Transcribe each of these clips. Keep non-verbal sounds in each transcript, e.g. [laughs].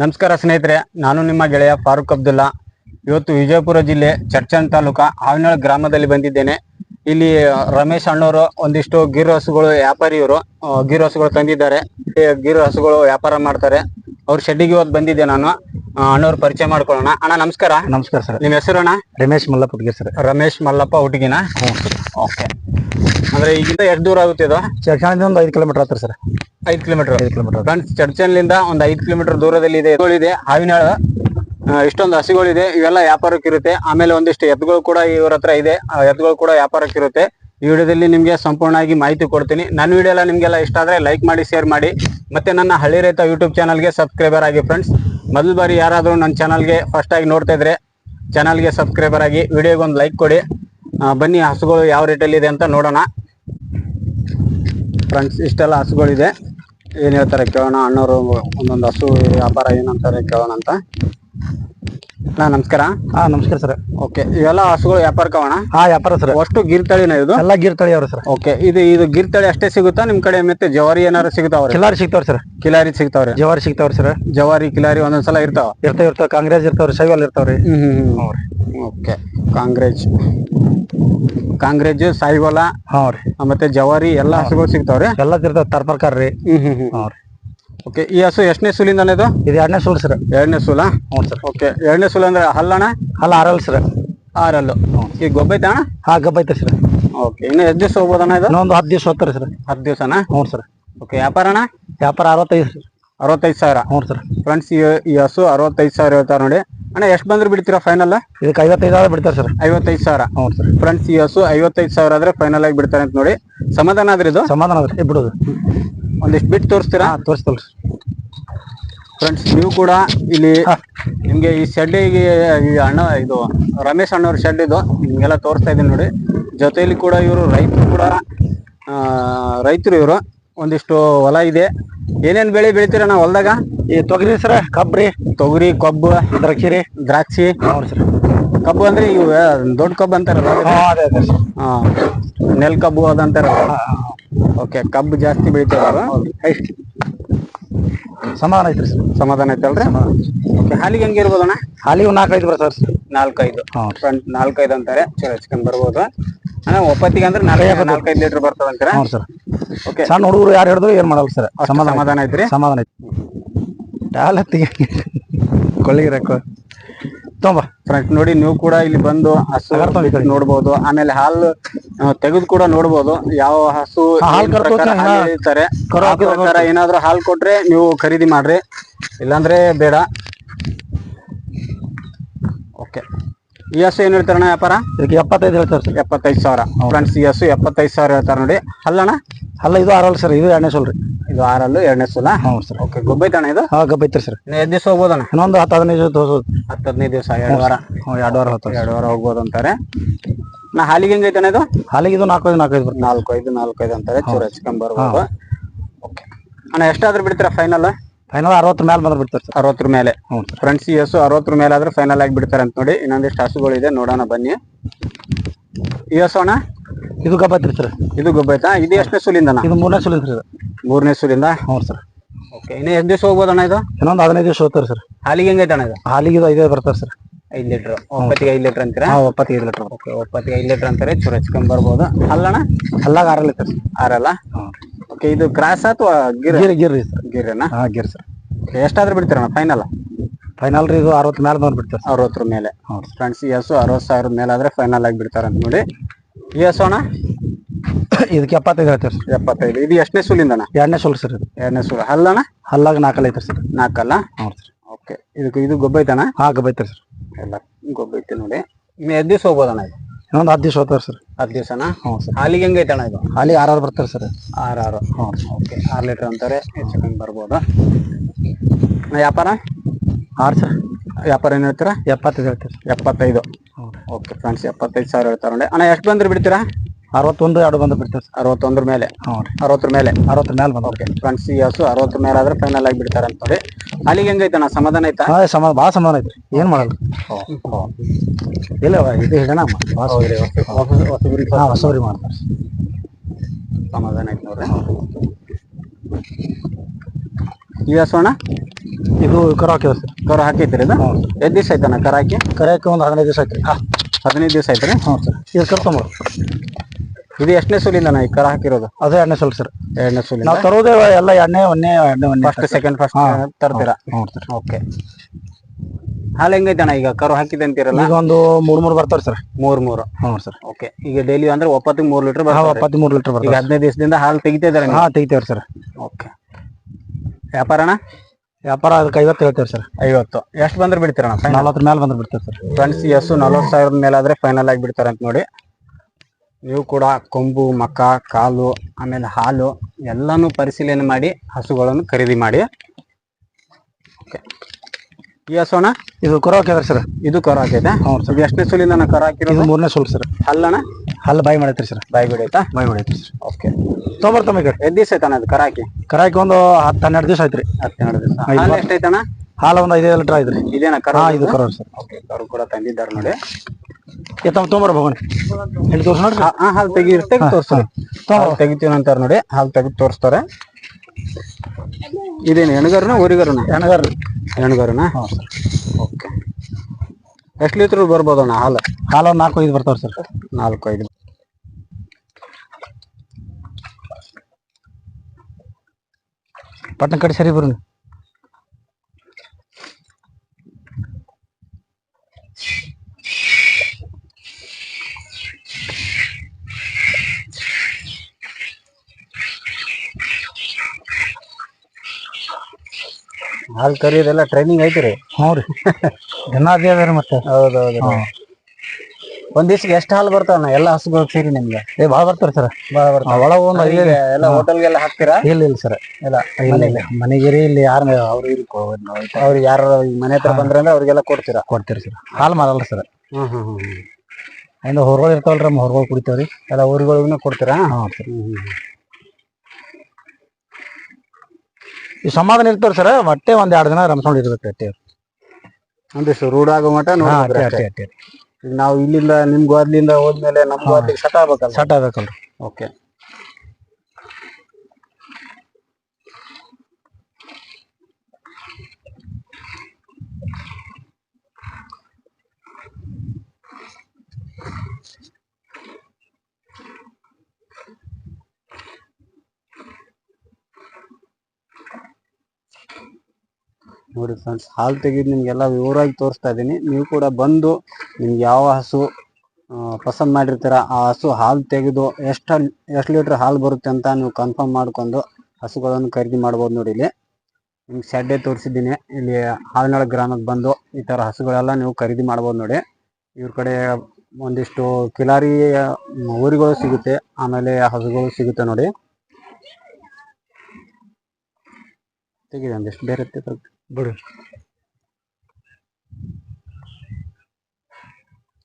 ನಮಸ್ಕಾರ ಸ್ನೇಹಿತರೆ, ನಾನು ನಿಮ್ಮ ಗೆಳೆಯ ಫಾರೂಕ್ ಅಬ್ದುಲ್ಲಾ. ಇವತ್ತು ವಿಜಯಪುರ ಜಿಲ್ಲೆ ಚರ್ಚನ್ ತಾಲೂಕ ಹಾವಿನಾಳ್ ಗ್ರಾಮದಲ್ಲಿ ಬಂದಿದ್ದೇನೆ. ಇಲ್ಲಿ ರಮೇಶ್ ಅಣ್ಣವರು ಒಂದಿಷ್ಟು ಗಿರ್ ಹಸುಗಳು, ವ್ಯಾಪಾರಿಯವರು ಗಿರ್ ಹಸುಗಳು ತಂದಿದ್ದಾರೆ. ಗಿರ್ ಹಸುಗಳು ವ್ಯಾಪಾರ ಮಾಡ್ತಾರೆ. ಅವ್ರ ಶೆಡ್ಡಿಗೆ ಇವತ್ತು ಬಂದಿದ್ದೆ ನಾನು. ಅಣ್ಣವ್ರ ಪರಿಚಯ ಮಾಡ್ಕೊಳ್ಳೋಣ. ಅಣ್ಣ ನಮಸ್ಕಾರ. ನಮಸ್ಕಾರ ಸರ್. ನಿಮ್ಮ ಹೆಸರು ಅಣ್ಣ? ರಮೇಶ್ ಮಲ್ಲಪ್ಪ ಹುಡುಗಿ ಸರ್. ರಮೇಶ್ ಮಲ್ಲಪ್ಪ ಹುಡುಗಿನ? ಓಕೆ. ಅಂದ್ರೆ ಈಗಿಂದ ಎಷ್ಟು ದೂರ ಆಗುತ್ತೆ ಇದು? ಚರ್ಚಾಣದಿಂದ ಒಂದು ಐದು ಕಿಲೋಮೀಟರ್ ಹತ್ರ ಸರ್. ಐದು ಕಿಲೋಮೀಟರ್. ಐದು ಕಿಲೋಮೀಟರ್ ಫ್ರೆಂಡ್ಸ್ ಚರ್ಚನ್ಲಿಂದ ಒಂದು ಐದು ಕಿಲೋಮೀಟರ್ ದೂರದಲ್ಲಿ ಇದೆ. ಇದೆ ಹಾವಿನಾಳ. ಇಷ್ಟೊಂದು ಹಸಿಗಳಿದೆ ಇವೆಲ್ಲ ವ್ಯಾಪಾರಕ್ಕೆ ಇರುತ್ತೆ ಆಮೇಲೆ ಒಂದಿಷ್ಟು ಎತ್ತುಗಳು ಕೂಡ ಇವ್ರ ಹತ್ರ ಇದೆ. ಆ ಎತ್ತುಗಳು ಕೂಡ ವ್ಯಾಪಾರಕ್ಕೆ ಇರುತ್ತೆ ಈ ವಿಡಿಯೋದಲ್ಲಿ ನಿಮಗೆ ಸಂಪೂರ್ಣವಾಗಿ ಮಾಹಿತಿ ಕೊಡ್ತೀನಿ. ನನ್ನ ವಿಡಿಯೋ ಎಲ್ಲ ನಿಮಗೆಲ್ಲ ಇಷ್ಟ ಆದರೆ ಲೈಕ್ ಮಾಡಿ ಶೇರ್ ಮಾಡಿ. ಮತ್ತೆ ನನ್ನ ಹಳ್ಳಿ ರೈತ ಯೂಟ್ಯೂಬ್ ಚಾನಲ್ಗೆ ಸಬ್ಸ್ಕ್ರೈಬರ್ ಆಗಿ ಫ್ರೆಂಡ್ಸ್ ಮೊದಲು ಬಾರಿ ಯಾರಾದರೂ ನನ್ನ ಚಾನಲ್ಗೆ ಫಸ್ಟಾಗಿ ನೋಡ್ತಾ ಇದ್ರೆ ಚಾನಲ್ಗೆ ಸಬ್ಸ್ಕ್ರೈಬರ್ ಆಗಿ ವಿಡಿಯೋಗೆ ಒಂದು ಲೈಕ್ ಕೊಡಿ ಬನ್ನಿ, ಹಸುಗಳು ಯಾವ ರೇಟಲ್ಲಿ ಇದೆ ಅಂತ ನೋಡೋಣ. ಫ್ರೆಂಡ್ಸ್ ಇಷ್ಟೆಲ್ಲ ಹಸುಗಳಿದೆ. ಏನು ಹೇಳ್ತಾರೆ ಕೇಳೋಣ ಅಣ್ಣವರು ಒಂದೊಂದು ಹಸು ವ್ಯಾಪಾರ ಏನಂತಾರೆ ಕೇಳೋಣ ಅಂತ. ಅಣ್ಣ ನಮಸ್ಕಾರ. ಹಾ ನಮಸ್ಕಾರ ಸರ್. ಓಕೆ ಇವೆಲ್ಲ ಹಸುಗಳು ವ್ಯಾಪಾರಕ್ಕವಣ? ಹಾ ವ್ಯಾಪಾರ ಸರ್. ಅಷ್ಟು ಗಿರ್ ತಳಿನ ಇದು? ಎಲ್ಲ ಗೀರ್ ತಳಿ ಅವ್ರ ಸರ್. ಓಕೆ ಇದು ಇದು ಗಿರ್ ತಳಿ ಅಷ್ಟೇ ಸಿಗುತ್ತಾ? ನಿಮ್ ಕಡೆ ಮತ್ತೆ ಜವಾರಿ ಏನಾರು ಸಿಗುತ್ತಾವ ಕಿಲಾರಿ ಸಿಗ್ತಾವ್ರಿ ಸರ್. ಕಿಲಾರಿ ಸಿಗ್ತಾವ್ರಿ? ಜವಾರಿ ಸಿಗ್ತಾವ್ರಿ ಸರ್. ಜವಾರಿ ಕಿಲಾರಿ ಒಂದೊಂದ್ಸಲ ಇರ್ತಾವ? ಇರ್ತಾವ ಇರ್ತಾವ. ಕಾಂಗ್ರೆಸ್ ಇರ್ತಾವ್ರಿ ಶೈವಲ್ ಇರ್ತಾವ್ರಿ. ಓಕೆ ಕಾಂಗ್ರೆಸ್. ಕಾಂಗ್ರೆಸ್ ಸಾಯಿವಾಲ ಹಾ ರೀ. ಮತ್ತೆ ಜವಾರಿ ಎಲ್ಲಾ ಹಸುಗಳು ಸಿಗ್ತಾವ್ರಿ? ಎಲ್ಲ ಇರ್ತಾವ ತರ್ಪರ್ಕಾರ ರೀ. ಹ್ಮ್ ಹ್ಮ್ ಹ್ಮ್. ಹ್ಮ್ ರೀ. ಓಕೆ ಈ ಹಸು ಎಷ್ಟನೇ ಸುಲಿಂದ ಇದು? ಇದು ಎರಡನೇ ಸೂಲ್ ಸರ್. ಎರಡನೇ ಸೂಲ? ಹ್ಞೂ ಸರ್. ಓಕೆ ಎರಡನೇ ಸೂಲ ಅಂದ್ರೆ ಹಲ್ಲಣ ಹಲ್ಲ ಆರಲ್ ಸರ್. ಆರಲ್ಲು. ಈಗ ಗೊಬ್ಬೈತ ಅಣ್ಣ? ಹಾ ಗೊಬ್ಬೈತ ಸರ್. ಓಕೆ ಇನ್ನು ಎಷ್ಟು ದಿವಸ ಹೋಗ್ಬೋದಣ್ಣ ಇದು? ಇನ್ನೊಂದು ಹತ್ತು ದಿವಸ ಹೋಗ್ತಾರೆ ಸರ್. ಹತ್ತು ದಿವಸನಾ? ಹ್ಞೂ ಸರ್. ಓಕೆ ವ್ಯಾಪಾರ ಅಣ್ಣ? ವ್ಯಾಪಾರ ಅರವತ್ತೈದು ಸರ್. ಅರವತ್ತೈದು ಸಾವಿರ. ಹ್ಞೂ ಸರ್. ಫ್ರೆಂಡ್ಸ್ ಈ ಈ ಹಸು ಅರವತ್ತೈದು ಸಾವಿರ ಹೇಳ್ತಾರೆ ನೋಡಿ. ಅಣ್ಣ ಎಷ್ಟು ಬಂದ್ರೆ ಬಿಡ್ತೀರಾ ಫೈನಲ್ ಇದಕ್ಕೆ ಐವತ್ತೈದು ಸಾವಿರ ಬಿಡ್ತಾರೆ ಸರ್. ಐವತ್ತೈದು ಸಾವಿರ. ಹ್ಞೂ ಸರ್. ಫ್ರೆಂಡ್ಸ್ ಈ ಹಸು ಐವತ್ತೈದು ಸಾವಿರ ಆದ್ರೆ ಫೈನಲ್ ಆಗಿ ಬಿಡ್ತಾರೆ ಅಂತ ನೋಡಿ. ಸಮಾಧಾನ ಆದ್ರೆ ಇದು? ಸಮಾಧಾನ ಆದ್ರೆ ಬಿಡೋದು. ಒಂದಿಷ್ಟು ಬಿಟ್ಟು ತೋರಿಸ್ತೀರಾ? ಹಾ ತೋರಿಸ್ತಲ್ಲ ಫ್ರೆಂಡ್ಸ್ ನೀವು ಕೂಡ ಇಲ್ಲಿ ನಿಮ್ಗೆ ಈ ಶೆಡ್ಡಿಗೆ ಈ ಅಣ್ಣ ಇದು ರಮೇಶ್ ಅಣ್ಣವ್ರ ಶೆಡ್ ಇದು ನಿಮ್ಗೆಲ್ಲ ತೋರಿಸ್ತಾ ಇದ್ದೀನಿ ನೋಡಿ. ಜೊತೆಯಲ್ಲಿ ಕೂಡ ಇವರು ರೈತರು ಕೂಡ ರೈತರು ಇವರು. ಒಂದಿಷ್ಟು ಹೊಲ ಇದೆ. ಏನೇನ್ ಬೆಳೆ ಬೆಳಿತೀರಣ್ಣ ಹೊಲದಾಗ? ಈ ತೊಗರಿ ಸರ ಕಬ್ರಿ. ತೊಗರಿ ಕಬ್ಬು ದ್ರಾಕ್ಷಿ ರೀ ದ್ರಾಕ್ಷಿ. ಸರ್. ಕಬ್ಬು ಅಂದ್ರೆ ಇವ ದೊಡ್ಡ ಕಬ್ಬು ಅಂತಾರಲ್ಲ ಹಾ ನೆಲ್ ಕಬ್ಬು ಅದಂತಾರ ಓಕೆ ಕಬ್ಬು ಜಾಸ್ತಿ ಬೆಳಿತಾರ ಸಮಾಧಾನ ಐತ್ರಿ ಸರ್. ಸಮಾಧಾನ ಐತಲ್ರಿ? ಓಕೆ ಹಾಲಿಗೆ ಹೆಂಗೆ ಇರ್ಬೋದಣ್ಣ? ಹಾಲಿಗೆ ನಾಲ್ಕೈದು ಬರ ಸರ್. ನಾಲ್ಕೈದು. ಫ್ರಂಟ್ ನಾಲ್ಕೈದು ಅಂತಾರೆ. ಚಲೋ ಹಚ್ಕೊಂಡ್ ಬರ್ಬೋದು. ಅಣ್ಣ ಒಪ್ಪತ್ತಿಗೆ ಅಂದ್ರೆ ನಾಲ್ಕೈದು ನಾಲ್ಕೈದು ಲೀಟರ್ ಬರ್ತದ ಅಂತೀರಾ ಹ್ಞೂ ಸರ್. ಸಣ್ಣ ಹುಡುಗರು ಯಾರು ಹಿಡಿದ್ರು ಏನ್ ಮಾಡಲ್ಲ ಸರ್. ಸಮಾಧಾನ ಸಮಾಧಾನ ಐತ್ರಿ ಸಮಾಧಾನ ಐತಿ ಹತ್ತಿಗೆ ಕೊಳ್ಳಿಗಿರಕ್ಕ. ತೊಂಬ ಫ್ರೆಂಡ್ ನೋಡಿ ನೀವು ಕೂಡ ಇಲ್ಲಿ ಬಂದು ಹಸು ನೋಡ್ಬೋದು. ಆಮೇಲೆ ಹಾಲು ತೆಗೆದು ಕೂಡ ನೋಡ್ಬೋದು. ಯಾವ ಹಸು ಪ್ರಕಾರ ಏನಾದ್ರು ಹಾಲು ಕೊಟ್ರೆ ನೀವು ಖರೀದಿ ಮಾಡ್ರಿ. ಇಲ್ಲಾಂದ್ರೆ ಬೇಡ. ಓಕೆ ಈ ಹಸು ಏನ್ ಹೇಳ್ತಾರಣ್ಣ ವ್ಯಾಪಾರ? ಇದಕ್ಕೆ ಎಪ್ಪತ್ತೈದು ಹೇಳ್ತಾರೆ ಎಪ್ಪತ್ತೈದು ಸಾವಿರ. ಫ್ರೆಂಡ್ಸ್ ಈ ಹಸು ಎಪ್ಪತ್ತೈದು ಸಾವಿರ ಹೇಳ್ತಾರೆ ನೋಡಿ. ಅಲ್ಲಣ್ಣ ಅಲ್ಲ ಇದು ಆರಲ್ಲ ಸರ್ ಇದು ಎರಡನೇ ಸೋಲ್ ರೀ. ಇದು ಆರಲ್ಲು ಎರಡನೇ ಸೋಲ? ಹ್ಞೂ ಸರ್. ಓಕೆ ಗೊಬ್ಬೈತಣ್ಣ ಇದು? ಹಾಂ ಗಬ್ಬ ಐತ್ರಿ ಸರ್. ಇನ್ನು ಎದ್ದು ದಿವಸ ಹೋಗ್ಬೋದಣ್ಣ? ಇನ್ನೊಂದು ಹತ್ತು ಹದಿನೈದು ದಿವಸ ಹತ್ತು ಹದಿನೈದು ದಿವಸ ಎರಡು ವಾರ? ಹ್ಞೂ ಎರಡು ವಾರ ಹೋಗ್ತಾರೆ ಎರಡು ವಾರ ಹೋಗ್ಬೋದು ಅಂತಾರೆ. ನಾ ಹಾಲಿಗೆ ಹೆಂಗೈತೆ ಇದು? ಹಾಲಿಗೆ ಇದು ನಾಲ್ಕೈದು ನಾಲ್ಕೈದು ಬರ್ತದೆ. ನಾಲ್ಕು ಐದು ನಾಲ್ಕು ಐದು ಅಂತಾರೆ ಚೂರು ಹಚ್ಕೊಂಡ್ ಬರ್ಬೋದು. ಓಕೆ ಅಣ್ಣ ಎಷ್ಟಾದ್ರೂ ಬಿಡ್ತೀರಾ ಫೈನಲ್ ಫೈನಲ್ ಅರವತ್ತು ಮೇಲೆ ಬಂದ್ರೆ ಬಿಡ್ತಾರೆ ಸರ್. ಅರವತ್ತರ ಮೇಲೆ. ಹ್ಞೂ ಸರ್. ಫ್ರೆಂಡ್ಸ್ ಈ ಹಸು ಅರವತ್ತರ ಮೇಲೆ ಆದ್ರೆ ಫೈನಲ್ ಆಗಿ ಬಿಡ್ತಾರೆ ಅಂತ ನೋಡಿ. ಇನ್ನೊಂದಿಷ್ಟು ಹಸುಗಳಿದೆ ನೋಡೋಣ ಬನ್ನಿ. ಈ ಹಸು ಅಣ್ಣ? ಇದು ಗಬ್ಬ ಐತ್ರಿ ಸರ್ ಇದು ಗೊಬ್ಬೈತಾ ಇದು ಎಷ್ಟನೇ ಸುಲಿಂದ ಇದು ಮೂರನೇ ಸೋಲ್ ಸರ್ ಮೂರನೇ ಸುಲಿಂದ? ಹ್ಞೂ ಸರ್. ಓಕೆ ಇನ್ನು ಎಷ್ಟು ದಿವಸ ಹೋಗ್ಬೋದಣ್ಣ ಇದು? ಇನ್ನೊಂದು ಹದಿನೈದು ದಿವಸ ಹೋಗ್ತಾರೆ ಸರ್. ಹಾಲಿಗೆ ಹೆಂಗೈತಣ್ಣ ಇದು? ಹಾಲಿಗೆ ಇದು ಐದೇ ಬರ್ತಾರೆ ಸರ್. ಐದು ಲೀಟ್ರ್. ಒಪ್ಪತ್ತಿಗೆ ಐದು ಲೀಟ್ರ್ ಅಂತೀರಾ? ಹಾಂ ಐದು ಲೀಟ್ರ್. ಓಕೆ ಒಪ್ಪತ್ತಿಗೆ ಐದು ಲೀಟ್ರ್ ಅಂತಾರೆ. ಚೂರು ಹಚ್ಕೊಂಡ್ ಬರ್ಬೋದು. ಅಲ್ಲಣ್ಣ ಅಲ್ಲಾಗ ಆರಲ್ಲ ಸರ್. ಆರಲ್ಲ? ಓಕೆ ಇದು ಕ್ರಾಸ್ ಅಥವಾ ಗಿರ್? ಗಿರ್ ಗಿರ್ ರೀ ಸರ್. ಗಿರನ ಹಾಂ ಗಿರ್ ಸರ್. ಎಷ್ಟಾದ್ರೂ ಬಿಡ್ತೀರಣ್ಣ ಫೈನಲ್ ಫೈನಲ್ ರೀ ಇದು ಅರವತ್ತು ಮೇಲೆ ಬಂದ್ಬಿಡ್ತಾರೆ ಅರವತ್ತರ ಮೇಲೆ. ಹ್ಞೂ ಫ್ರೆಂಡ್ಸ್ ಎಸ್ ಅರವತ್ತು ಸಾವಿರದ ಮೇಲೆ ಆದ್ರೆ ಫೈನಲ್ ಆಗಿ ಬಿಡ್ತಾರೆ ಅಂತ ನೋಡಿ. ಅಣ್ಣ. ಇದಕ್ಕೆ ಎಪ್ಪತ್ತೈದು ಹೇಳ್ತೀವಿ ಸರ್. ಎಪ್ಪತ್ತೈದು. ಇದು ಎಷ್ಟನೇ ಸುಲಿಂದಣ್ಣ? ಎರಡನೇ ಸೋಲ್ ಸರ್ ಇದು. ಎರಡನೇ ಸುಲ. ಹಲ್ಲಣ್ಣ? ಹಲ್ಲಾಗ ನಾಲ್ಕಲ್ಲ ಐತೆ ಸರ್. ನಾಲ್ಕಲ್ಲ? ಹ್ಞೂ ಸರ್. ಓಕೆ ಇದಕ್ಕೆ ಇದು ಗೊಬ್ಬ ಐತಣ ಹಾ ಗೊಬ್ಬ ಐತೆ ಸರ್. ಎಲ್ಲ ಗೊಬ್ಬ ಐತೆ ನೋಡಿ. ನೀವು ಎದ್ದು ದಿವಸ ಹೋಗ್ಬೋದಣ್ಣ ಇದು? ಇನ್ನೊಂದು ಹತ್ತು ದಿವಸ ಹೋಗ್ತಾರೆ ಸರ್. ಹತ್ತು ದಿವಸನ? ಹ್ಞೂ ಸರ್. ಹಾಲಿಗೆ ಹೆಂಗೈತಣ್ಣ ಇದು? ಹಾಲಿಗೆ ಆರು ಬರ್ತಾರೆ ಸರ್. ಆರು ಆರು. ಹ್ಞೂ ಓಕೆ ಆರು ಲೀಟ್ರ್ ಅಂತಾರೆ. ಹೆಚ್ಚು ಬರ್ಬೋದು? ವ್ಯಾಪಾರ? ಆರು ಸರ್. ವ್ಯಾಪಾರ ಏನು ಹೇಳ್ತೀರಾ? ಎಪ್ಪತ್ತೈದು ಹೇಳ್ತೀರಿ ಎಪ್ಪತ್ತೈದು. ಓಕೆ ಫ್ರೆಂಡ್ಸ್ ಎಪ್ಪತ್ತೈದು ಸಾವಿರ ಹೇಳ್ತಾರೆ ಅಣ್ಣ ಎಷ್ಟು ಬಂದ್ರೆ ಬಿಡ್ತೀರಾ? ಅರವತ್ತೊಂದು ಎರಡು ಬಂದು ಬಿಡ್ತೀವಿ ಸರ್. ಅರವತ್ತೊಂದ್ರ ಮೇಲೆ? ಹ್ಞೂ ರೀ. ಅರವತ್ತರ ಮೇಲೆ? ಅರವತ್ತರ ಮೇಲೆ ಬಂದು ಓಕೆ ಫ್ರೆಂಡ್ಸ್ ಈ ಹಸು ಅರವತ್ತರ ಮೇಲೆ ಆದ್ರೆ ಫೈನಲ್ ಆಗಿ ಬಿಡ್ತಾರೆ ಅಂತ ನೋಡಿ ಅಲ್ಲಿಗೆ ಹೆಂಗೈತಣ್ಣ ಸಮಾಧಾನ ಆಯ್ತಾ? ಹಾಂ ಸಮಾಧಾನ ಭಾಳ ಸಮಾಧಾನ ಐತ್ರಿ ಏನು ಮಾಡಲ್ಲ? ಇಲ್ಲ ಇದು ಹಿಡಣ ಹೌದ್ರಿ ಹಾಂ ಹೊಸವ್ರಿ ಮಾಡ್ತಾರೆ ಸಮಾಧಾನ ಐತೆ ನೋಡ್ರಿ. ಈ ಹಸು ಅಣ್ಣ? ಇದು ಕರ ಹಾಕಿದ ಸರ್. ಕರು ಹಾಕೈತ್ರಿ ಇದು? ಎದ್ದು ದಿವಸ ಆಯ್ತಣ್ಣ ಕರ ಹಾಕಿ? ಕರೆಯಕ್ಕೆ ಒಂದು ಹದಿನೈದು ದಿವಸ ಆಯ್ತು ಹಾಂ. ಹದಿನೈದು ದಿವಸ ಆಯ್ತ್ರಿ ಹ್ಞೂ ಸರ್. ಇದು ಕರ್ಕೊಂಬರು ಇದು ಎಷ್ಟನೇ ಸೂಲಿಂದಣ್ಣ ಈ ಕರ ಹಾಕಿರೋದು? ಅದೇ ಎಣ್ಣೆ ಸಲ ಸರ್. ಎರಡನೇ ಸೂಲಿಂದ? ನಾವು ತರೋದೇ ಎಲ್ಲ ಎಣ್ಣೆ ಒಂದೇ ಎಣ್ಣೆ ಒಂದೇ ಫಸ್ಟ್ ಸೆಕೆಂಡ್ ಫಸ್ಟ್ ತರ್ತೀರಾ? ಹ್ಞೂ ಸರ್. ಓಕೆ ಹಾಲು ಹೆಂಗೈತಣ್ಣ ಈಗ ಕರು ಹಾಕಿದೆ ಅಂತೀರಲ್ಲ? ಈಗ ಒಂದು ಮೂರು ಮೂರು ಬರ್ತಾರೆ ಸರ್. ಮೂರು ಮೂರು. ಹ್ಞೂ ಸರ್. ಓಕೆ ಈಗ ಡೈಲಿ ಅಂದ್ರೆ ಒಪ್ಪತ್ತಿಗೆ ಮೂರು ಲೀಟರ್ ಬರ್ತಾವೆ ಒಪ್ಪತ್ತು ಮೂರು ಲೀಟ್ರ್ ಈಗ ಬರ್ತಾವೆ ಹದಿನೈದು ದಿವಸದಿಂದ ಹಾಲು ತೆಗಿತಾ ಇದ್ದಾರೆ ಹಾಂ ತೆಗಿತೇವ್ರಿ ಸರ್. ಓಕೆ ವ್ಯಾಪಾರ ಅಣ್ಣ ವ್ಯಾಪಾರ ಅದಕ್ಕೆ ಐವತ್ತು ಹೇಳ್ತೇವೆ ಸರ್. ಐವತ್ತು. ಎಷ್ಟು ಬಂದ್ರೆ ಬಿಡ್ತೀರ ನಲವತ್ತರ ಮೇಲೆ ಬಂದ್ರೆ ಬಿಡ್ತೇವೆ ಸರ್. ಫ್ರೆಂಡ್ಸ್ ಎಸ್ ನಲ್ವತ್ತು ಸಾವಿರದ ಆದರೆ ಫೈನಲ್ ಆಗಿ ಬಿಡ್ತಾರೆ ಅಂತ ನೋಡಿ. ನೀವು ಕೂಡ ಕೊಂಬು ಮಕ್ಕ ಕಾಲು ಆಮೇಲೆ ಹಾಲು ಎಲ್ಲನೂ ಪರಿಶೀಲನೆ ಮಾಡಿ ಹಸುಗಳನ್ನು ಖರೀದಿ ಮಾಡಿ. ಓಕೆ ಅಣ್ಣ ಇದು ಕರ ಹಾಕಿದ್ರೆ ಸರ್? ಇದು ಕರು ಹಾಕೈತೆ. ಹ್ಞೂ ಸರ್. ಇದು ಎಷ್ಟನೇ ಸುಲಿಂದ ನಾ ಕರು ಹಾಕಿರೋದು? ಇದು ಮೂರನೇ ಸುಲ್ ಸರ್. ಹಲ್ಲನ ಹಲ್ಲು ಬಾಯಿ ಮಾಡೈತ್ರಿ ಸರ್. ಬಾಯಿ ಬಿಡೈತಾ? ಬಾಯಿ ಬಿಡೈತ್ರಿ ಸರ್. ಓಕೆ. ತೊಗೊಂಬರ್ತಮ್ಮ ಈ ಕಡೆ ಎದ್ದು ದಿವಸ ಐತಣ್ಣ ಅದು ಕರ ಹಾಕಿ? ಕರಾಯ್ಕೆ ಒಂದು ಹತ್ತು ಹನ್ನೆರಡು ದಿವಸ ಆಯ್ತು ರೀ ಹತ್ತೆರಡು ದಿವಸ. ಐದು ಹಾಲು ಎಷ್ಟೈತಣ್ಣ ಹಾಲು ಒಂದು ಐದೈದು ಲೀಟರ್ ಆಯ್ತು ರೀ ಇದೇನ ಕರ ಇದು ಕರ ಸರ್. ಓಕೆ ಕರು ಕೂಡ ತಂದಿದ್ದಾರೆ ನೋಡಿ. ಎತ್ತಮ್ಮ ತೊಗೊಂಬರ ಭಗವಾನ್. ಹೇಳಿ ತೋರ್ಸ ನೋಡ್ರಿ. ಹಾ ಹಾಲು ತೆಗಿ ತೆಗಿ ತೋರಿಸ್ತಾರೆ ತೆಗಿತೀವಿ ಅಂತಾರೆ ನೋಡಿ. ಹಾಲು ತೆಗೆದು ತೋರಿಸ್ತಾರೆ. ಇದೇನು ಹೆಣ್ಗರುನ ಊರಿಗರುನ? ಎಣ್ಣಗಾರ ಹೆಣ್ಗರುನ? ಓಕೆ. ಎಷ್ಟು ಲೀಟ್ರ್ ಬರ್ಬೋದಣ್ಣ ಹಾಲು? ಹಾಲು ನಾಲ್ಕು ಐದು ಬರ್ತಾವೆ ಸರ್. ನಾಲ್ಕು ಐದು ಪಟ್ಟಣ ಕಡೆ ಸರಿ ಬರ್ರಿ ಹಾಲು ಕರಿಯೋದೆಲ್ಲ ಟ್ರೈನಿಂಗ್ ಐತಿ ರೀ ಹ್ಞೂ ರೀ. ದಿನ ಅದೇ ಅದ ರೀ ಮತ್ತೆ. ಹೌದೌದು ಹೌದು ಒಂದ್ ದಿವ್ಸಕ್ಕೆ ಎಷ್ಟು ಹಾಲು ಬರ್ತಾವಣ್ಣ ಎಲ್ಲ ಹಸುಗಳು ಸೇರಿ ನಿಮ್ಗೆ? ಏ ಭಾಳ ಬರ್ತಾರೆ ಸರ್. ಭಾಳ ಬರ್ತಾವ. ಒಳಗೆ ಒಂದು ಐದು ಎಲ್ಲ ಹೋಟೆಲ್ಗೆಲ್ಲ ಹಾಕ್ತೀರಾ? ಇಲ್ಲ ಇಲ್ಲ ಸರ್. ಇಲ್ಲ ಇಲ್ಲ ಇಲ್ಲ. ಮನೆಗೆ ರೀ ಇಲ್ಲಿ ಯಾರು ಅವ್ರು ಇರ್ಕೋ ಅವ್ರು ಯಾರು ಮನೆ ಹತ್ರ ಬಂದ್ರೆ ಅಂದ್ರೆ ಅವ್ರಿಗೆಲ್ಲ ಕೊಡ್ತೀರಾ? ಕೊಡ್ತೀರಿ ಸರ್. ಹಾಲು ಮಾರಲ್ಲ ಸರ್. ಹ್ಮ್ ಹ್ಮ್ ಹ್ಮ್ ಹ್ಮ್. ಇಂದ ಹೊರಗಳು ಇರ್ತಾವಲ್ರಿ ನಮ್ಮ ಹೊರಗಳು ಕುಡಿತೇವೆ ರೀ ಎಲ್ಲ ಊರುಗಳಿಗೂ ಕೊಡ್ತೀರಾ? ಹಾಂ ಸರ್. ಹ್ಮ್ ಹ್ಮ್ ಹ್ಮ್. ಈ ಸಮಾಧಾನ ಇರ್ತಾರ ಸರ್ ಮತ್ತೆ ಒಂದ್ ಎರಡು ದಿನ ರಮ್ಸ್ಕೊಂಡ್ ಇರ್ಬೇಕು ಅಟ್ಟೆ ಅಂದ್ರೆ ರೂಢ ಆಗೋ ಮಟ ನೋಡಿ ಅಷ್ಟೇ. ಅಟ್ಟೆ ಈಗ ನಾವು ಇಲ್ಲಿಂದ ನಿಮ್ ಗೋದ್ಲಿಂದ ಹೋದ್ಮೇಲೆ ನಮ್ ಗೋದ್ಲಿಗೆ ಸಟ ಆಗ್ಬೇಕಲ್ಲ ಸಟ್ ಆಗ್ಬೇಕಲ್ರಿ. ಓಕೆ ನೋಡಿ ಫ್ರೆಂಡ್ಸ್ ಹಾಲು ತೆಗೆದು ನಿಮಗೆಲ್ಲ ವಿವರವಾಗಿ ತೋರಿಸ್ತಾ ಇದ್ದೀನಿ ನೀವು ಕೂಡ ಬಂದು ನಿಮ್ಗೆ ಯಾವ ಹಸು ಪಸಂದ್ ಮಾಡಿರ್ತೀರ, ಆ ಹಸು ಹಾಲು ತೆಗೆದು ಎಷ್ಟು ಎಷ್ಟು ಲೀಟ್ರ್ ಹಾಲು ಬರುತ್ತೆ ಅಂತ ನೀವು ಕನ್ಫರ್ಮ್ ಮಾಡ್ಕೊಂಡು ಹಸುಗಳನ್ನು ಖರೀದಿ ಮಾಡ್ಬೋದು ನೋಡಿ ಇಲ್ಲಿ. ನಿಮ್ಗೆ ಶೆಡ್ಡೇ ತೋರಿಸಿದ್ದೀನಿ. ಇಲ್ಲಿ ಹಾಲ್ನಾಳ ಗ್ರಾಮಕ್ಕೆ ಬಂದು ಈ ಥರ ಹಸುಗಳೆಲ್ಲ ನೀವು ಖರೀದಿ ಮಾಡ್ಬೋದು ನೋಡಿ. ಇವ್ರ ಕಡೆ ಒಂದಿಷ್ಟು ಕಿಲಾರಿ ಊರಿಗಳು ಸಿಗುತ್ತೆ, ಆಮೇಲೆ ಹಸುಗಳು ಸಿಗುತ್ತೆ ನೋಡಿ. ತೆಗಿದೆ ಒಂದಿಷ್ಟು ಬೇರೆ. ಬಿಡು.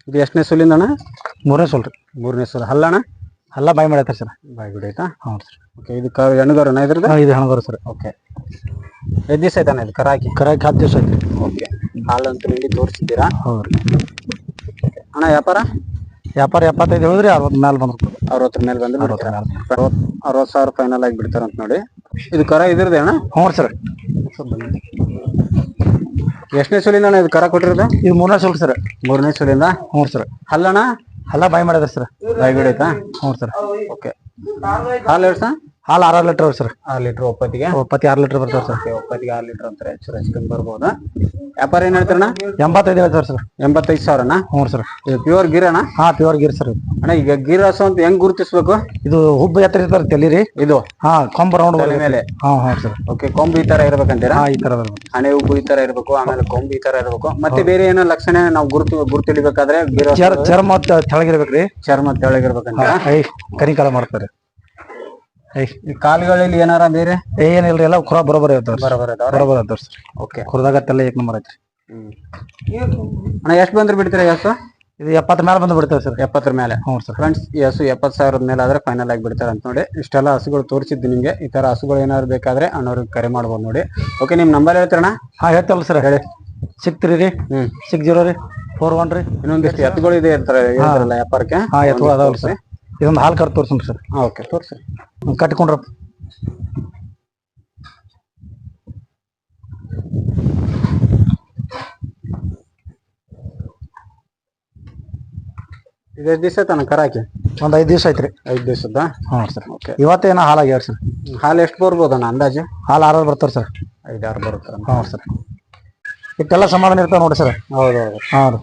ಇದು ಎಷ್ಟನೇ ಸುಲಿಂದಣ್ಣ ಮೂರನೇ ಸುಲ್ರಿ ಮೂರನೇ ಸುಲ. ಹಲ್ಲಣ್ಣ ಹಲ್ಲ ಬಾಯಿ ಮಾಡೈತೆ ಸರ್. ಬಾಯ್ ಬಿಡೈತಾ ಹ್ಞೂ ಸರ್. ಓಕೆ ಇದು ಕ ಅಣ್ಣ ಇದ್ರದ್ದು? ಇದು ಹಣಗಾರ ಸರ್. ಓಕೆ. ಐದು ದಿವಸ ಆಯ್ತಾನ ಇದು ಕರಾಕಿ? ಕರಾಕಿ ಹತ್ತು ದಿವಸ ಆಯ್ತು. ಓಕೆ. ಹಾಲಂತೂ ಇಲ್ಲಿ ತೋರಿಸಿದ್ದೀರಾ? ಹೌದು ಅಣ್ಣ ವ್ಯಾಪಾರ? ವ್ಯಾಪಾರ ಎಪ್ಪತ್ತೈದು ಹೇಳಿದ್ರಿ ಅರವತ್ತು ಮೇಲೆ ಬಂದ್ರು ಅರವತ್ತರ ಮೇಲೆ ಬಂದ್ರೆ ಮೇಲೆ ಅರವತ್ತು ಸಾವಿರ ಫೈನಲ್ ಆಗಿ ಬಿಡ್ತಾರಂತ ನೋಡಿ. ಇದು ಕರ ಇದ್ರದ್ದು ಅಣ್ಣ? ಹ್ಞೂ ಸರ್. ಎಷ್ಟನೇ ಸುಲಿಂದ ಅಣ್ಣ ಇದು ಕರ ಕೊಟ್ಟಿರೋದು? ಇದು ಮೂರನೇ ಸೋಲ್ ಸರ್. ಮೂರನೇ ಸುಲಿಂದ ಹ್ಞೂ ಸರ್. ಹಲ್ಲಣ್ಣ ಅಲ್ಲ ಬಾಯ್ ಮಾಡಿದ್ರಿ ಸರ್. ಬಾಯ್ ಬಿಡೈತಾ? ಹ್ಞೂ ಸರ್. ಓಕೆ. ಹಾಲು ಎಷ್ಟು ಹಾಲು ಆರ್ ಲೀಟರ್ ಅವ್ರಿ ಸರ್. ಆರು ಲೀಟರ್ ಒಪ್ಪತ್ತಿಗೆ? ಒಪ್ಪತ್ತಿ ಆರು ಲೀಟರ್ ಬರ್ತಾವ ಸರ್. ಒಪ್ಪತ್ತಿಗೆ ಆರು ಲೀಟ್ರ್ ಅಂತಾರೆ. ಹೆಚ್ಚು ಹೆಚ್ಚು ಬರ್ಬೋದಾ? ವ್ಯಾಪಾರ ಏನ್ ಹೇಳ್ತಾರಣ್ಣ? ಎಂಬತ್ತೈದು ಹೇಳ್ತಾರೆ ಸರ್. ಎಂಬತ್ತೈದು ಸಾವಿರನ? ಹ್ಞೂ ಸರ್. ಇದು ಪ್ಯೂರ್ ಗಿರಣ್ಣ ಹಾ ಪ್ಯೂರ್ ಗಿರ್ ಸರ್ ಅಣ್ಣ ಈಗ ಗೀರ್ ಹಸು ಅಂತ ಹೆಂಗ್ ಗುರುತಿಸ್ಬೇಕು? ಇದು ಹುಬ್ಬ ಎತ್ತರ ಇರ್ತಾರೆ ತಲೆ ರೀ. ಇದು? ಹಾ ಕೊಂಬ ರೌಂಡ್ ಮೇಲೆ? ಹಾ ಹಾ ಸರ್. ಓಕೆ ಕೊಂಬು ಈ ತರ ಇರ್ಬೇಕಂತೀರಾ? ಹಾ ಈ ತರ ಬರ್ಬೇಕು ಹಣೆ ಉಬ್ಬು ಈ ತರ ಇರ್ಬೇಕು ಆಮೇಲೆ ಕೊಂಬು ಈ ತರ ಇರ್ಬೇಕು. ಮತ್ತೆ ಬೇರೆ ಏನೋ ಲಕ್ಷಣ ನಾವು ಗುರುತು ಗುರುತಿಡಿಬೇಕಾದ್ರೆ ಗೀರ್ ಚರ್ಮ ತೆಳಗಿರ್ಬೇಕ್ರಿ ಚರ್ಮ ತೆಳಗಿರ್ಬೇಕಂತ ಕರಿಕಾಲ ಮಾಡ್ತಾರೆ. ಕಾಲುಗಳಲ್ಲಿ ಏನಾರ ಬೇರೆ ಏನಿಲ್ರಿ ಎಲ್ಲ ಖುರಾ ಬರೋಬರ ಇರ್ತಾವ್ರಿ ಬರಬರ ಬರೋಬರ ಇರ್ತಾವ್ರಿ ಸರ್ ಓಕೆ. ಖುರ್ದಾಗತ್ತೆಲ್ಲ ಏಕ್ ನಂಬರ್ ಐತ್ರಿ. ಅಣ್ಣ ಎಷ್ಟು ಬಂದ್ರೆ ಬಿಡ್ತೀರಾ ಯಸ್ಸು? ಇದು ಎಪ್ಪತ್ತರ ಮೇಲೆ ಬಂದು ಬಿಡ್ತಾರೆ ಸರ್. ಎಪ್ಪತ್ತರ ಮೇಲೆ ಹ್ಞೂ ಸರ್. ಫ್ರೆಂಡ್ಸ್ ಈ ಹಸು ಎಪ್ಪತ್ತು ಸಾವಿರದ ಮೇಲೆ ಆದ್ರೆ ಫೈನಲ್ ಆಗಿ ಬಿಡ್ತಾರೆ ಅಂತ ನೋಡಿ. ಇಷ್ಟೆಲ್ಲ ಹಸುಗಳು ತೋರಿಸಿದ್ದು ನಿಮಗೆ. ಈ ಥರ ಹಸುಗಳು ಏನಾದ್ರು ಬೇಕಾದ್ರೆ ಅಣ್ಣವ್ರಿಗೆ ಕರೆ ಮಾಡ್ಬೋದು ನೋಡಿ. ಓಕೆ ನಿಮ್ಮ ನಂಬರ್ ಹೇಳ್ತೀರಣ್ಣ? ಹಾಂ ಹೇಳ್ತಲ್ಲ ಸರ್. ಹೇಳಿ. ಸಿಕ್ತ್ರಿ ರೀ. ಹ್ಮ್. ಸಿಕ್ಸ್ ಜೀರೋ ರೀ. ಫೋರ್ ಒನ್ ರೀ. ಇನ್ನೊಂದಿಷ್ಟು ಎತ್ತುಗಳು ಇದೆ ಇರ್ತಾರೆ ಇರ್ತಾರಲ್ಲ ವ್ಯಾಪಾರಕ್ಕೆ. ಹಾಂ ಎತ್ತುಗಳು ಅದಾವಲ್ಲ ಸರ್. ಇದೊಂದು ಹಾಲು ಕರ್ ತೋರ್ಸನ್ ಸರ್. ಓಕೆ ತೋರಿಸಿ ಕಟ್ಕೊಂಡ್ರಪ್ಪ ಇದೆಷ್ಟು ದಿವಸ ಆಯ್ತಾನ ಕರಾಕಿ? ಒಂದು ಐದು ದಿವಸ ಐತ್ರಿ ಐದು ದಿವಸದ ಹಾಂ ಸರ್. ಓಕೆ ಇವತ್ತೇನೋ ಹಾಲಾಗ್ಯಾವ ಸರ್? ಹಾಲು ಎಷ್ಟು ಬರ್ಬೋದಣ್ಣ ಅಂದಾಜು? ಹಾಲು ಆರು ಬರ್ತಾರೆ ಸರ್. ಐದು ಆರು ಬರುತ್ತಾರೆ ಹಾಂ ಸರ್. ಇಷ್ಟೆಲ್ಲ ಸಮಾಧಾನ ಇರ್ತಾವೆ ನೋಡಿ ಸರ್. ಹೌದು ಹೌದು ಹಾಂ ರೀ.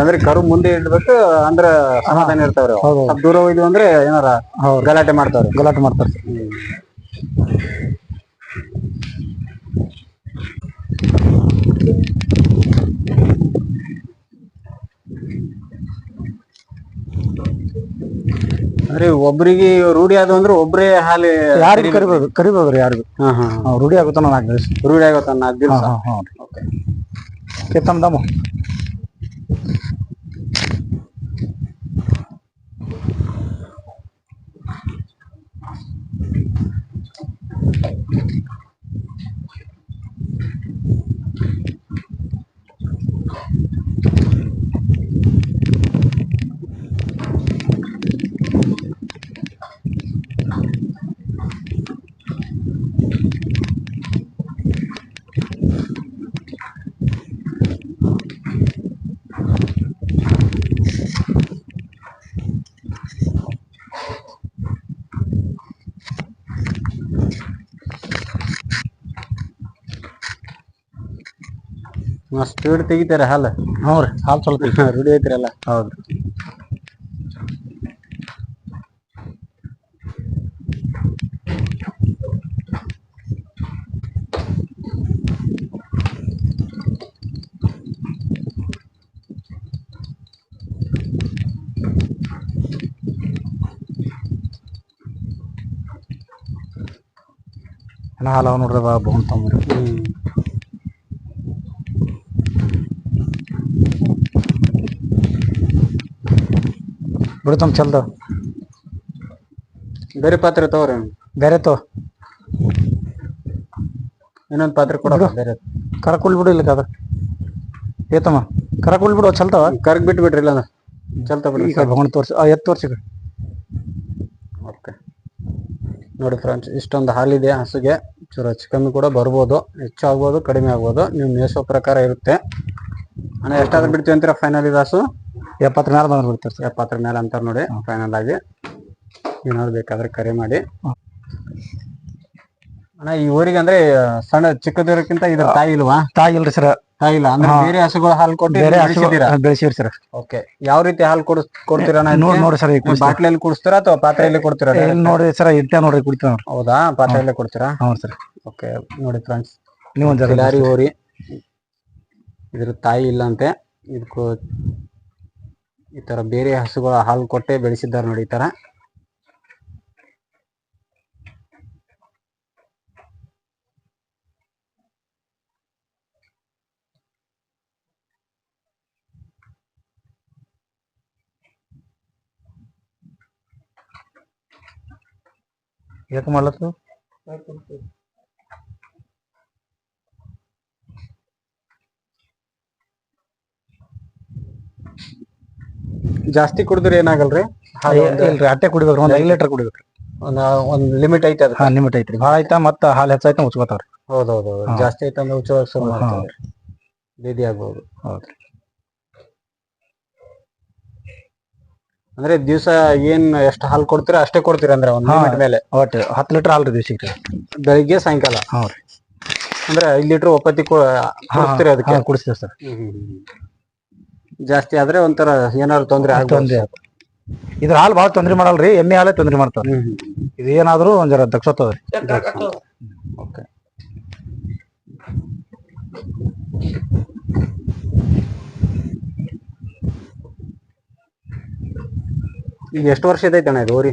ಅಂದ್ರೆ ಕರು ಮುಂದೆ ಇಡ್ಬೇಕು ಅಂದ್ರ ಸಮಾಧಾನ ಇರ್ತಾವ್ರಿ. ಅವು. ಹೌದು. ಸ್ವಲ್ಪ ದೂರ ಹೋಯ್ತು ಅಂದ್ರೆ ಏನಾರ ಹೌದು. ಗಲಾಟೆ ಮಾಡ್ತಾವ್ರಿ. ಗಲಾಟೆ ಮಾಡ್ತಾರೆ. ಅಂದ್ರೆ ಒಬ್ರಿಗೆ ರೂಢಿ ಆದ ಅಂದ್ರೆ ಒಬ್ರೇ ಹಾಲು ಯಾರಿಗೂ ಕರಿಬೋದು ಕರಿಬೋದ್ರಿ ಯಾರಿಗೂ. ಹಾ ಹಾ ರೂಢಿ ಆಗುತ್ತಾನ ನಾಲ್ಕು ದಿವಸ? ರೂಢಿ ಆಗತ್ತ ನಾಲ್ಕು ದಿವಸ? ಹಾಂ ಹಾಂ ಹಾಂ ರೀ ತಮ್ಮ ದಮ್ಮ ಸ್ಪೀಡ್ ತೆಗಿತಾರೆ ಹಾಲು ಹ್ಞೂ ರೀ ಹಾಲು ಸ್ವಲ್ಪ ಐತಿ. ರೂಢಿ [laughs] ಐತ್ರಲ್ಲ ಹೌದು. ಇನ್ನ ಹಾಲು ಅವ ನೋಡ್ರಿ ಬಾ ಬಹುನ್ ತೊಂಬ್ರಿ ಹ್ಮ್ ಬಿಡು ತಮ್ಮ ಚಲ್ದ. ಬೇರೆ ಪಾತ್ರೆ ತಗೋರಿ. ಬೇರೆ ತೋ ಇನ್ನೊಂದು ಪಾತ್ರೆ ಕೊಡೋದು ಬೇರೆ. ಕರಕುಲ್ ಬಿಡು ಇಲ್ಲ ಅದ. ಏತಮ್ಮ ಕರಕುಲ್ ಬಿಡು ಚಲ್ತಾವ ಕರ್ಗ್ ಬಿಟ್ಟು ಬಿಡ್ರಿ ಇಲ್ಲ ಚಲ್ತಾ ಬಿಡ್ರಿ. ಈಗ ಭಗವನ್ ತೋರ್ಸಿ ಆ, ಎತ್ ತೋರ್ಸಿ ಓಕೆ. ನೋಡಿ ಫ್ರೆಂಡ್ಸ್ ಇಷ್ಟೊಂದು ಹಾಲಿದೆ ಹಸುಗೆ. ಚೂರು ಹೆಚ್ಚು ಕಮ್ಮಿ ಕೂಡ ಬರ್ಬೋದು. ಹೆಚ್ಚು ಆಗ್ಬೋದು ಕಡಿಮೆ ಆಗ್ಬೋದು. ನೀವು ಮೇಸೋ ಪ್ರಕಾರ ಇರುತ್ತೆ. ಅಣ್ಣ ಎಷ್ಟಾದ್ರೂ ಬಿಡ್ತೀವಿ ಅಂತೀರಾ ಫೈನಲ್ ಇದು ಹಸು ಎಪ್ಪತ್ತರ ಮೇಲೆ ಬಂದ್ರೆ ಬಿಡ್ತಾರೆ ಸರ್. ಎಪ್ಪತ್ತರ ಮೇಲೆ ಅಂತಾರೆ ನೋಡಿ ಫೈನಲ್ ಆಗಿ. ಏನಾದ್ರು ಬೇಕಾದ್ರೆ ಕರೆ ಮಾಡಿ. ಅಣ್ಣ ಈ ಊರಿಗೆ ಅಂದ್ರೆ ಸಣ್ಣ ಚಿಕ್ಕದಿರೋಕ್ಕಿಂತ ಇದ್ರ ತಾಯಿ ಇಲ್ವಾ? ತಾಯಿ ಇಲ್ರಿ ಸರ್. ತಾಯಿ ಇಲ್ಲ ಅಂದ್ರೆ ಬೇರೆ ಹಸುಗಳು ಹಾಲು ಕೊಟ್ಟು ಬೇರೆ ಬೆಳೆಸಿರಿ ಸರ್. ಓಕೆ ಯಾವ ರೀತಿ ಹಾಲು ಕೊಡ್ ಕೊಡ್ತೀರಾ ನೋಡಿ ನೋಡಿ ಸರ್. ಬಾಟ್ಲಲ್ಲಿ ಕುಡಿಸ್ತೀರಾ ಅಥವಾ ಪಾತ್ರೆಯಲ್ಲಿ ಕೊಡ್ತೀರಾ ಇಲ್ಲಿ ನೋಡಿ ಸರ್ ಇಟ್ಟೆ ನೋಡಿ ಕುಡಿತೀವಿ ಹೌದಾ ಹೌದಾ? ಪಾತ್ರೆಯಲ್ಲೇ ಕೊಡ್ತೀರಾ? ಹ್ಞೂ ಸರ್. ಓಕೆ ನೋಡಿ ಫ್ರೆಂಡ್ಸ್ ನೀವು ಒಂದು ಲಾರಿ ಹೋರಿ. ಇದ್ರ ತಾಯಿ ಇಲ್ಲ ಅಂತೆ ಇದಕ್ಕೂ ಈ ತರ ಬೇರೆ ಹಸುಗಳ ಹಾಲು ಕೊಟ್ಟೆ ಬೆಳೆಸಿದ್ದಾರೆ ನೋಡಿ ಈ ತರ. ಯಾಕೆ ಮಾಡ್ಲತ್ತು ಜಾಸ್ತಿ ಕುಡಿದ್ರೆ ಏನಾಗಲ್ರಿ? ಇಲ್ರಿ ಅಟ್ಟೆ ಕುಡಿಬೇಕ್ರಿ ಒಂದ್ ಐದು ಲೀಟರ್ ಕುಡಿಬೇಕ್ರಿ. ಒಂದ್ ಒಂದ್ ಲಿಮಿಟ್ ಐತೆ ಅದಕ್ಕೆ. ಹಾ ಲಿಮಿಟ್ ಐತ್ರಿ. ಭಾಳ ಐತ ಮತ್ತ ಹಾಲು ಹೆಚ್ಚಾಯ್ತ ಮುಚ್ಕೋತಾವ್ರಿ. ಹೌದೌದು ಜಾಸ್ತಿ ಐತೆ ಅಂದ್ರೆ ಉಚ್ಚ ಶುರು. ಮಾಡ್ತಾರೆ ಬೇದಿ ಆಗ್ಬೋದು. ಹೌದ್ರಿ. ಅಂದ್ರೆ ದಿವಸ ಏನ್ ಎಷ್ಟು ಹಾಲು ಕೊಡ್ತೀರಾ ಅಷ್ಟೇ ಕೊಡ್ತೀರಾ ಅಂದ್ರೆ ಒಂದ್. ಲಿಮಿಟ್ ಮೇಲೆ? ಒಟ್ಟು ಹತ್ತು ಲೀಟರ್ ಹಾಲು ರೀ ದಿವ್ಸಕ್ಕೆ ಬೆಳಿಗ್ಗೆ ಸಾಯಂಕಾಲ? ಹ್ಞೂ ರೀ ಅಂದ್ರೆ ಐದ್ ಲೀಟರ್ ಒಪ್ಪತ್ತಿ ಕೊಡ್ತೀರಿ ಅದಕ್ಕೆ? ಕುಡಿಸ್ತೀವಿ ಸರ್. ಜಾಸ್ತಿ ಆದ್ರೆ ಒಂಥರ ಏನಾದ್ರು ತೊಂದ್ರೆ ತೊಂದ್ರೆ ಇದ್ರ ಹಾಲು ಬಹಳ ತೊಂದ್ರೆ ಮಾಡಲ್ರಿ ಎಮ್ಮೆ ಹಾಲೇ ತೊಂದ್ರೆ ಮಾಡ್ತಾರೆ. ಇದು ಏನಾದ್ರು ಒಂದ್ ಜರ ದಕ್ಷತದ್ರಿ ಓಕೆ. ಈಗ ಎಷ್ಟು ವರ್ಷ ಐತೆ ಅಣ್ಣ ಇದು ಊರಿ?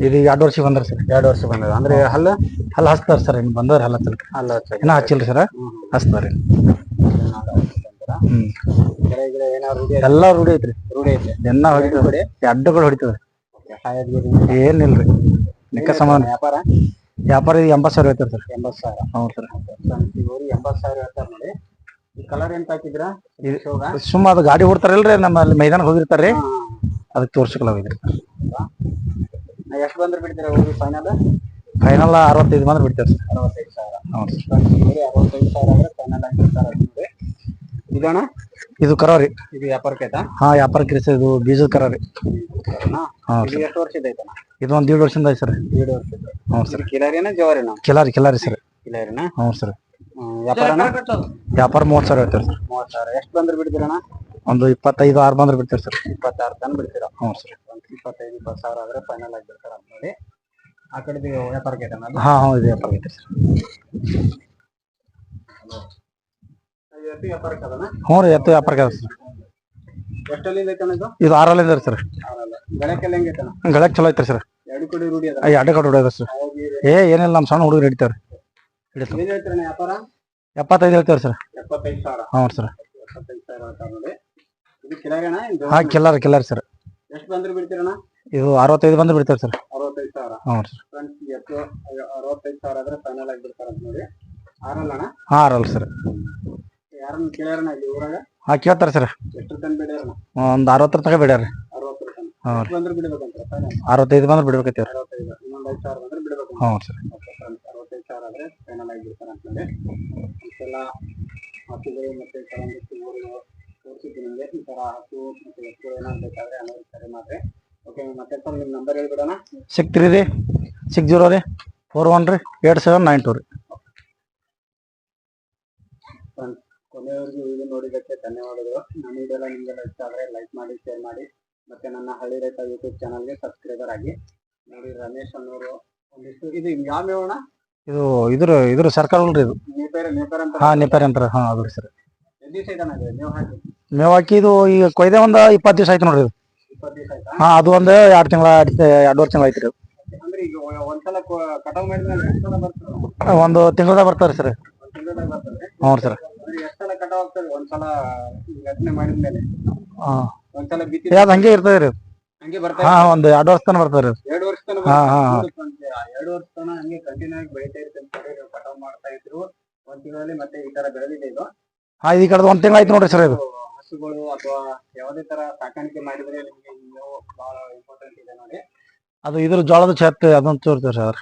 ಇದು ಈಗ ಎರಡು ವರ್ಷ ಬಂದ್ರೆ ಸರ್. ಎರಡು ವರ್ಷ ಬಂದದ. ಅಂದ್ರೆ ಹಲ್ಲ? ಹಲ್ಲ ಹಚ್ತಾರ ಸರ್ ಇನ್ನು ಬಂದವ್ರಿ ಹಲ್ಲ ಹಚ್ಚಲ್ರಿ ಹಲ್ಲ ಇನ್ನ ಹಚ್ಚಿಲ್ರಿ ಸರ್. ಹಚ್ತಾರಿ ಹ್ಮ್. ಏನಾದ್ರು ರೂಢಿ ಎಲ್ಲಾ ರೂಢಿ ಐತ್ರಿ. ರೂಢಿ ಐತೆ ದಿನ ಹೊಡಿತದ್ರಿ ಅಡ್ಡಗಳು ಹೊಡಿತದ್ರಿ ಕಾಯದ್ಗಿರಿ ಏನಿಲ್ರಿ. ಲೆಕ್ಕ ಸಮಾನ ವ್ಯಾಪಾರ? ವ್ಯಾಪಾರ ಇದು ಎಂಬತ್ತು ಸಾವಿರ ಐತ್ರಿ ಸರ್. ಎಂಬತ್ತು ಸಾವಿರ. ಹ್ಞೂ ಸರ್. ಊರಿ ಎಂಬತ್ತು ಸಾವಿರ ಹೇಳ್ತಾರ ನೋಡಿ. ಈ ಕಲರ್ ಎಂತ ಹಾಕಿದ್ರಾ ಶೋಗ? ಸುಮ್ಮ ಅದು ಗಾಡಿ ಹೊಡ್ತಾರಲ್ರಿ ನಮ್ಮ ಅಲ್ಲಿ ಮೈದಾನ ಹೋಗಿರ್ತಾರ್ರಿ. ಅದಕ್ಕೆ ತೋರ್ಸಕ್ಲ ಹೋಗಿದ್ರಿ ಎಷ್ಟು ಬಂದ್ರೆ ಬಿಡ್ತೀರಾ ಹೋಗಿ ಫೈನಲ್ ಫೈನಲ್ ಅರವತ್ತೈದು ಬಂದ್ರೆ ಬಿಡ್ತೇವೆ ಸರ್. ಅರವತ್ತೈದು ಸಾವಿರ. ಹೌದು ಸರ್. ಅರವತ್ತೈದು ಸಾವಿರ ಆದ್ರೆ ಫೈನಲ್ ನೋಡಿ ಇದಣ್ಣ ಇದು ಕರಾರಿ. ರೀ ಇದು ವ್ಯಾಪಾರಕ್ಕೆ ಆಯ್ತಾ? ಹಾ ವ್ಯಾಪಾರ ಕಿರಿಸ ಇದು ಬೀಜದ ಕರಾರಿ. ರೀ ಹಾ ಇದು ಎಷ್ಟು ವರ್ಷದ ಐತಣ್ಣ ಇದು ಒಂದ್ ದೀಡ್ ವರ್ಷದಿಂದ ಐತೆ ಸರ್. ಎರಡು ವರ್ಷದ ಹ್ಞೂ ಸರ್. ಕಿಲಾರಿನ ಜವಾರಿನ? ಕಿಲಾರಿ ಕಿಲಾರಿ ಸರ್. ಕಿಲಾರಿನ? ಹ್ಞೂ ಸರ್. ವ್ಯಾಪಾರನ? ವ್ಯಾಪಾರ ಮೂವತ್ತು ಸಾವಿರ ಹೇಳ್ತಾರೆ ಸರ್. ಮೂವತ್ತು ಸಾವಿರ. ಎಷ್ಟು ಬಂದ್ರೆ ಬಿಡ್ತೀರಣ್ಣ? ಒಂದು ಇಪ್ಪತ್ತೈದು ಆರು ಬಂದ್ರೆ ಬಿಡ್ತೀರಿ ಸರ್. ಇಪ್ಪತ್ತಾರು ತನ್ ಬಿಡ್ತೀರ? ಹ್ಞೂ ಸರ್. ಒಂದು ಇಪ್ಪತ್ತೈದು ಇಪ್ಪತ್ತು ಸಾವಿರ ಆದ್ರೆ ಫೈನಲ್ ಆಗಿ ಬಿಡ್ತಾರೆ ಅಂತ ನೋಡಿ ಆ ಕಡೆ ವ್ಯಾಪಾರ ಐತಣ್ಣ ಅದು? ಹಾ ಹ್ಞೂ ಇದು ವ್ಯಾಪಾರ ಐತೆ ಸರ್. ಹ್ಞೂ ರೀ ಎತ್ತು ವ್ಯಾಪಾರ ಸರ್. ಎಷ್ಟಲ್ಲಿಂದ ಐತಣ್ಣ ಇದು? ಇದು ಇದೆ ಸರ್. ಆರಲ್ಲ. ಗಳಕ್ಕೆಲ್ಲ ಹೆಂಗೆ ಐತಣ್ಣ? ಗಳಕ್ ಚಲೋ ಐತ್ರಿ ಸರ್. ಎರಡು ಕಡೆ ಅದ. ಹೊಡೆಯೋದು ಸರ್. ಏ ಏನಿಲ್ಲ ನಮ್ಮ ಸಣ್ಣ ಹುಡುಗರು ಹಿಡಿತಾರೆ ಎಪ್ಪತ್ತೈದು ಹೇಳ್ತೇವೆ ಸರ್. ಹ್ಞೂ ಸರ್. ಹಾ ಕಿಲ್ಲಾರಿ ಕಿಲ್ಲಾರಿ ಸರ್. ಎಷ್ಟು ಬಂದ್ರೆ ಬಿಡ್ತೀರಣ್ಣ? ಇದು ಅರವತ್ತೈದು ಬಂದ್ರೆ ಬಿಡ್ತಾರೆ ಸರ್. ಹ್ಞೂ ಸರ್. ಹಾ ಆರಲ್ಲ ಸರ್. ಯಾರನ್ನ ಇಲ್ಲಿ ಊರಾಗ? ಹಾ ಕೇಳ್ತಾರೆ ಸರ್. ಎಷ್ಟು ಒಂದು ಅರವತ್ತರ ತನಕ ಬಿಡ್ಯಾರ. ಅರವತ್ತರ ತನಕ. ಹಾ ಎಷ್ಟು ಬಂದ್ರೆ ಬಿಡ್ಬೇಕಂತ ಫೈನಲ್ ಅರವತ್ತೈದು ಬಂದ್ರೆ ಬಿಡ್ಬೇಕೈತಿ ರೀ ಅರವತ್ತೈದು ಇನ್ನೊಂದು ಐದು ಸಾವಿರ ಬಂದ್ರೆ ಬಿಡ್ಬೇಕು ಹ್ಞೂ ಸರ್. ಅರವತ್ತೈದು ಸಾವಿರ ಆದ್ರೆ ಫೈನಲ್ ಆಗಿ ಬಿಡ್ತಾರೆ ಹಸುಗಳು ಮತ್ತೆ ಕೆಲವೊಂದಿಷ್ಟು ಊರುಗಳು ತೋರಿಸಿದ್ದು ನಿಮಗೆ. ಈ ತರ ಹಸು ಮತ್ತೆ ಎತ್ತುಗಳು ಏನಾದ್ರು ಬೇಕಾದ್ರೆ ಅನ್ನೋದು ಸರಿ ಮಾಡ್ರಿ. ಓಕೆ ಮತ್ತೆ ನಿಮ್ಮ ನಂಬರ್ ಹೇಳ್ಬಿಡೋಣ. ಸಿಕ್ಸ್ ತ್ರೀ ರೀ. ಸಿಕ್ಸ್ ಜೀರೋ ರೀ. ಫೋರ್ ಒನ್ ರೀ. ಏಟ್ ಸೆವೆನ್ ನೈನ್ ಟು ರೀ ಫ್ರೆಂಡ್ಸ್ ಕೊನೆಯವರೆಗೂ ವಿಡಿಯೋ ನೋಡಿದ್ದಕ್ಕೆ ಧನ್ಯವಾದಗಳು. ನಮ್ಮ ವಿಡಿಯೋ ಎಲ್ಲ ನಿಮಗೆಲ್ಲ ಇಷ್ಟ ಆದರೆ ಲೈಕ್ ಮಾಡಿ ಶೇರ್ ಮಾಡಿ. ಮತ್ತೆ ನನ್ನ ಹಳ್ಳಿ ರೈತ ಯೂಟ್ಯೂಬ್ ಚಾನಲ್ಗೆ ಸಬ್ಸ್ಕ್ರೈಬರ್ ಆಗಿ. ನೋಡಿ ರಮೇಶ್ ಅನ್ನೋರು ಒಂದಿಷ್ಟು. ಇದು ಯಾವ ಮೇವಣ ಇದು ಇದ್ರ ಇದ್ರ ಸರ್ಕಾರ ಅಲ್ರಿ ಇದು. ನೀವು ಪೇರು ನೀವು ಪೇರು ಅಂತ ಹಾ ನೆಪೇರಿ ಅಂತಾರ ಹಾ ರೀ ಸರ್. ಎಲ್ಲಿ ದಿವಸ ನೀವು ಹಾಕಿ. ಮೇವ್ ಹಾಕಿ ಇದು ಈಗ ಕೊಯ್ದೆ ಒಂದು ಇಪ್ಪತ್ತು ದಿವಸ ಆಯ್ತು ನೋಡ್ರಿ ಇದು. ಇಪ್ಪತ್ತು ದಿವಸ ಆಯ್ತಾ? ಹಾ ಅದು ಒಂದು ಎರಡು ತಿಂಗಳ ಎರಡೂವರೆ ತಿಂಗಳ ಆಯ್ತು ಅದು. ಅಂದ್ರೆ ಈಗ ಒ- ಒಂದ್ಸಲ ಕಟಾವ್ ಮಾಡಿದ್ಮೇಲೆ ಎಷ್ಟು ಸಲ ಬರ್ತದೆ? ಒಂದು ತಿಂಗಳದಾಗ ಬರ್ತಾರೆ ಸರ್. ಒಂದು ತಿಂಗಳದಾಗ ಬರ್ತದೆ? ಹ್ಞೂ ಸರ್. ಅಂದ್ರೆ ಎಷ್ಟು ಸಲ ಕಟಾವ್ ಆಗ್ತದೆ? ಒಂದ್ಸಲ ರಚನೆ ಮಾಡಿದ್ಮೇಲೆ ಹಾ. ಒಂದ್ಸಲ ಬಿತ್ತಿ ಅದು ಹಂಗೆ ಇರ್ತದೆ ರೀ ಹಂಗೆ ಬರ್ತದೆ ಹಾ ಒಂದು ಎರಡು ವರ್ಷ ತನಕ ಬರ್ತದೆ ರೀ ಎರಡು ವರ್ಷ ತನಕ ಹಾ, ಹಾ, ಹಾ. ಎರಡು ವರ್ಷ ತನಕ ಹಂಗೆ ಕಂಟಿನ್ಯೂ ಆಗಿ ಬೆಳಿತಾ ಇರ್ತದೆ ಕಟಾವ್ ಮಾಡ್ತಾ ಇದ್ರು. ಒಂದ್ ತಿಂಗಳಲ್ಲಿ ಮತ್ತೆ ಈ ತರ ಬೆಳೆದಿದೆ ಇದು. ಹಾ ಈ ಕಡೆ ಒಂದ್ ತಿಂಗಳ ಆಯ್ತು ನೋಡ್ರಿ ಸರ್ ಇದು. ಹಸುಗಳು ಅಥವಾ ಯಾವುದೇ ತರ ಸಾಕಾಣಿಕೆ ಮಾಡಿದ್ರೆ ನಿಮ್ಗೆ ಮೇವು ಬಹಳ ಇಂಪಾರ್ಟೆಂಟ್ ಇದೆ ನೋಡಿ. ಅದು ಇದ್ರ ಜೋಳದ ಛತ್ ಅದೊಂದು ತೋರ್ತೇವೆ ಸರ್.